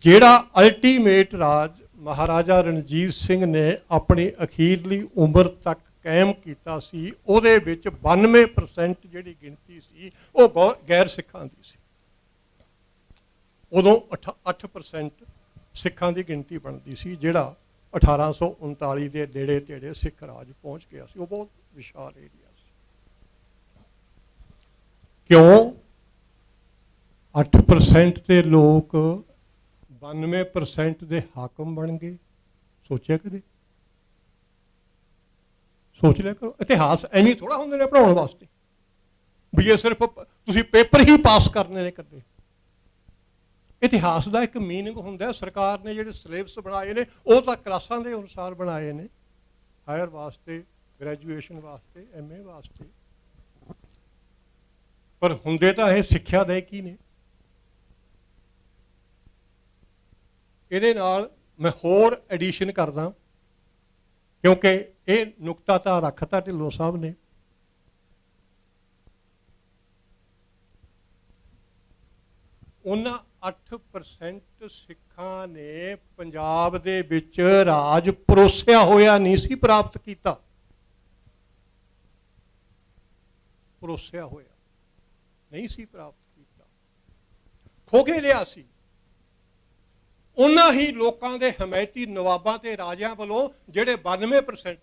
ਜਿਹੜਾ ਅਲਟੀਮੇਟ ਰਾਜ ਮਹਾਰਾਜਾ ਰਣਜੀਤ ਸਿੰਘ ਨੇ ਆਪਣੀ ਅਖੀਰਲੀ ਉਮਰ ਤੱਕ ਕਾਇਮ ਕੀਤਾ ਸੀ, ਉਹਦੇ ਵਿੱਚ 92% ਜਿਹੜੀ ਗਿਣਤੀ ਸੀ, ਉਹ ਗੌ- ਗੈਰ ਸਿੱਖਾਂ ਦੀ ਸੀ। ਉਦੋਂ 8 8% ਸਿੱਖਾਂ ਦੀ ਗਿਣਤੀ ਬਣਦੀ ਸੀ, ਜਿਹੜਾ 1839 ਦੇ ਨੇੜੇ ਤੇੜੇ ਸਿੱਖ ਰਾਜ ਪਹੁੰਚ ਗਿਆ ਸੀ। ਉਹ ਬਹੁਤ ਵਿਸ਼ਾਲ ਏਰੀਆ ਸੀ। ਕਿਉਂ? 8% ਦੇ ਲੋਕ 92% ਦੇ ਹਾਕਮ ਬਣ ਗਏ। ਸੋਚਿਆ ਕਦੇ? ਸੋਚ ਲਿਆ ਕਰੋ। ਇਤਿਹਾਸ ਐਵੇਂ ਥੋੜਾ ਹੁੰਦੇ ਨੇ ਪੜਾਉਣ ਵਾਸਤੇ। ਵੀ ਇਹ ਸਿਰਫ ਤੁਸੀਂ ਪੇਪਰ ਹੀ ਪਾਸ ਕਰਨੇ ਨੇ ਕਰਦੇ ਇਤਿਹਾਸ ਦਾ ਇੱਕ ਮੀਨਿੰਗ ਹੁੰਦਾ ਸਰਕਾਰ ਨੇ ਜਿਹੜੇ ਸਿਲੇਬਸ ਬਣਾਏ ਨੇ, ਉਹ ਤਾਂ ਕਲਾਸਾਂ ਦੇ ਅਨੁਸਾਰ ਬਣਾਏ ਨੇ। ਹਾਇਰ ਵਾਸਤੇ ਗ੍ਰੈਜੂਏਸ਼ਨ ਵਾਸਤੇ ਐਮਏ ਵਾਸਤੇ। ਪਰ ਹੁੰਦੇ ਤਾਂ ਇਹ ਸਿੱਖਿਆ ਦੇ ਕੀ ਨੇ? ਇਹਦੇ ਨਾਲ ਮੈਂ ਹੋਰ ਐਡੀਸ਼ਨ ਕਰਦਾ ਕਿਉਂਕਿ ਇਹ ਨੁਕਤਾ ਤਾਂ ਰੱਖਤਾ ਢਿੱਲੋਂ ਸਾਹਿਬ ਨੇ। ਉਹਨਾਂ 8% ਸਿੱਖਾਂ ਨੇ ਪੰਜਾਬ ਦੇ ਵਿੱਚ ਰਾਜ ਪਰੋਸਿਆ ਹੋਇਆ ਨਹੀਂ ਸੀ ਪ੍ਰਾਪਤ ਕੀਤਾ। ਪਰੋਸਿਆ ਹੋਇਆ ਨਹੀਂ ਸੀ ਪ੍ਰਾਪਤ ਕੀਤਾ। ਖੋ ਕੇ ਲਿਆ ਸੀ। ਉਹਨਾਂ ਹੀ ਲੋਕਾਂ ਦੇ ਹਮਾਇਤੀ ਨਵਾਬਾਂ ਤੇ ਰਾਜਿਆਂ ਵੱਲੋਂ ਜਿਹੜੇ 92%